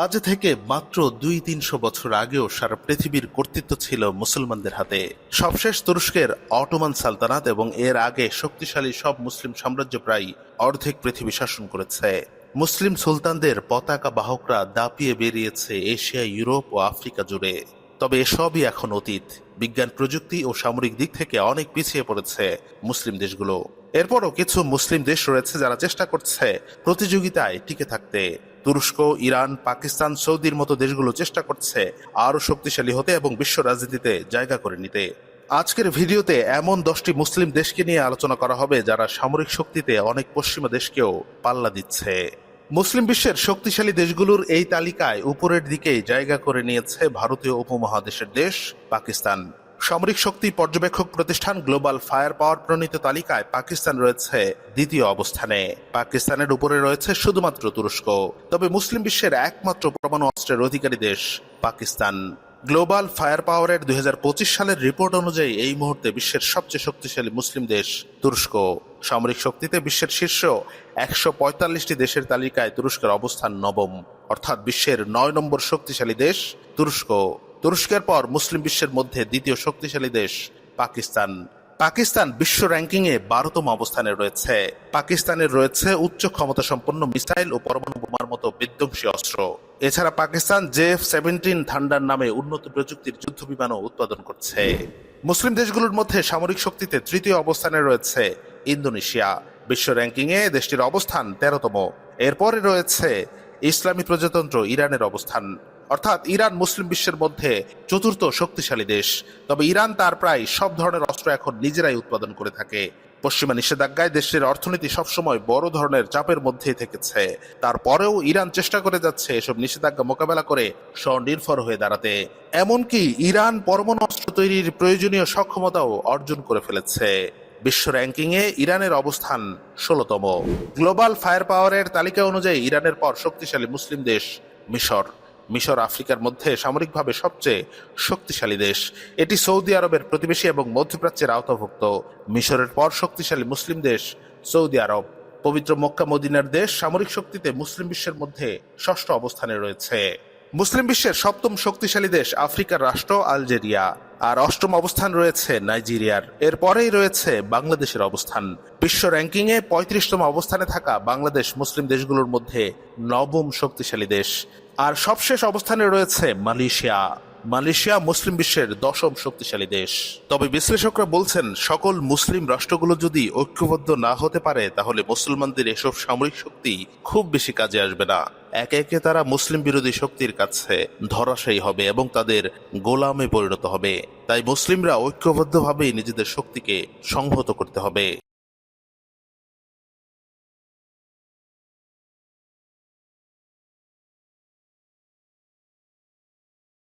আজ থেকে মাত্র দুই তিনশো বছর আগেও সারা পৃথিবীর কর্তৃত্ব ছিল মুসলমানদের হাতে। সবশেষ তুরস্কের অটোমান সালতানাত এবং এর আগে শক্তিশালী সব মুসলিম সাম্রাজ্য প্রায় অর্ধেক পৃথিবী শাসন করেছে। মুসলিম সুলতানদের পতাকা বাহকরা দাপিয়ে বেরিয়েছে এশিয়া, ইউরোপ ও আফ্রিকা জুড়ে। তবে এসবই এখন অতীত। বিজ্ঞান প্রযুক্তি ও সামরিক দিক থেকে অনেক পিছিয়ে পড়েছে মুসলিম দেশগুলো। এরপরও কিছু মুসলিম দেশ রয়েছে যারা চেষ্টা করছে প্রতিযোগিতায় টিকে থাকতে। তুরস্ক, ইরান, পাকিস্তান, সৌদির মতো দেশগুলো চেষ্টা করছে আরও শক্তিশালী হতে এবং বিশ্ব রাজনীতিতে জায়গা করে নিতে। আজকের ভিডিওতে এমন দশটি মুসলিম দেশকে নিয়ে আলোচনা করা হবে যারা সামরিক শক্তিতে অনেক পশ্চিমা দেশকেও পাল্লা দিচ্ছে। মুসলিম বিশ্বের শক্তিশালী দেশগুলোর এই তালিকায় উপরের দিকেই জায়গা করে নিয়েছে ভারতীয় উপমহাদেশের দেশ, পাকিস্তান। সামরিক শক্তি পর্যবেক্ষক প্রতিষ্ঠান গ্লোবাল ফায়ার পাওয়ার প্রণীত তালিকায় পাকিস্তান রয়েছে দ্বিতীয় অবস্থানে। পাকিস্তানের উপরে রয়েছে শুধুমাত্র তুরস্ক। তবে মুসলিম বিশ্বের একমাত্র পরমাণু অস্ত্রের অধিকারী দেশ পাকিস্তান। গ্লোবাল ফায়ার পাওয়ারের দুই সালের রিপোর্ট অনুযায়ী এই মুহূর্তে বিশ্বের সবচেয়ে শক্তিশালী মুসলিম দেশ তুরস্ক। সামরিক শক্তিতে বিশ্বের শীর্ষ একশো পঁয়তাল্লিশটি দেশের তালিকায় তুরস্কের অবস্থান নবম। অর্থাৎ বিশ্বের নয় নম্বর শক্তিশালী দেশ তুরস্ক। তুরস্কের পর মুসলিম বিশ্বের মধ্যে দ্বিতীয় শক্তিশালী দেশ পাকিস্তান। পাকিস্তান বিশ্ব র্যাঙ্কিংয়ে বারোতম অবস্থানে রয়েছে। পাকিস্তানের রয়েছে উচ্চ ক্ষমতা সম্পন্ন মিসাইল ও পরমাণু বোমার মতো বিধ্বংসী অস্ত্র। এছাড়া পাকিস্তান জেএফ সেভেন্টিন থান্ডার নামে উন্নত প্রযুক্তির যুদ্ধ বিমানও উৎপাদন করছে। মুসলিম দেশগুলোর মধ্যে সামরিক শক্তিতে তৃতীয় অবস্থানে রয়েছে ইন্দোনেশিয়া। বিশ্ব র্যাঙ্কিংয়ে দেশটির অবস্থান তেরোতম। এরপরে রয়েছে ইসলামী প্রজাতন্ত্র ইরানের অবস্থান। অর্থাৎ ইরান মুসলিম বিশ্বের মধ্যে চতুর্থ শক্তিশালী দেশ। তবে ইরান তার প্রায় সব ধরনের অস্ত্র এখন নিজেরাই উৎপাদন করে থাকে। পশ্চিমা নিষেধাজ্ঞায় দেশের অর্থনীতি সবসময় বড় ধরনের চাপের মধ্যেই থেকেছে। তারপরেও ইরান চেষ্টা করে যাচ্ছে এসব নিষেধাজ্ঞা মোকাবেলা করে স্বনির্ভর হয়ে দাঁড়াতে। এমনকি ইরান পরমাণু অস্ত্র তৈরির প্রয়োজনীয় সক্ষমতাও অর্জন করে ফেলেছে। বিশ্ব র্যাঙ্কিংয়ে ইরানের অবস্থান ষোলতম। গ্লোবাল ফায়ার পাওয়ারের তালিকা অনুযায়ী ইরানের পর শক্তিশালী মুসলিম দেশ মিশর। মিশর আফ্রিকার মধ্যে সামরিকভাবে সবচেয়ে শক্তিশালী দেশ। এটি সৌদি আরবের প্রতিবেশী এবং মধ্যপ্রাচ্যের আওতাভুক্ত। মিশরের পর শক্তিশালী মুসলিম দেশ সৌদি আরব। পবিত্র মক্কা মদিনার দেশ সামরিক শক্তিতে মুসলিম বিশ্বের মধ্যে ষষ্ঠ অবস্থানে রয়েছে। মুসলিম বিশ্বের সপ্তম শক্তিশালী দেশ আফ্রিকার রাষ্ট্র আলজেরিয়া। আর অষ্টম অবস্থান রয়েছে নাইজেরিয়ার। এরপরেই রয়েছে বাংলাদেশের অবস্থান। বিশ্ব র্যাঙ্কিংয়ে পঁয়ত্রিশতম অবস্থানে থাকা বাংলাদেশ মুসলিম দেশগুলোর মধ্যে নবম শক্তিশালী দেশ। আর সবশেষ অবস্থানে রয়েছে মালয়েশিয়া। মালয়েশিয়া মুসলিম বিশ্বের দশম শক্তিশালী দেশ। তবে বিশ্লেষকরা বলছেন, সকল মুসলিম রাষ্ট্রগুলো যদি ঐক্যবদ্ধ না হতে পারে, তাহলে মুসলমানদের এসব সামরিক শক্তি খুব বেশি কাজে আসবে না। একে একে তারা মুসলিম বিরোধী শক্তির কাছে ধরাশায়ী হবে এবং তাদের গোলামে পরিণত হবে। তাই মুসলিমরা ঐক্যবদ্ধভাবেই নিজেদের শক্তিকে সংহত করতে হবে।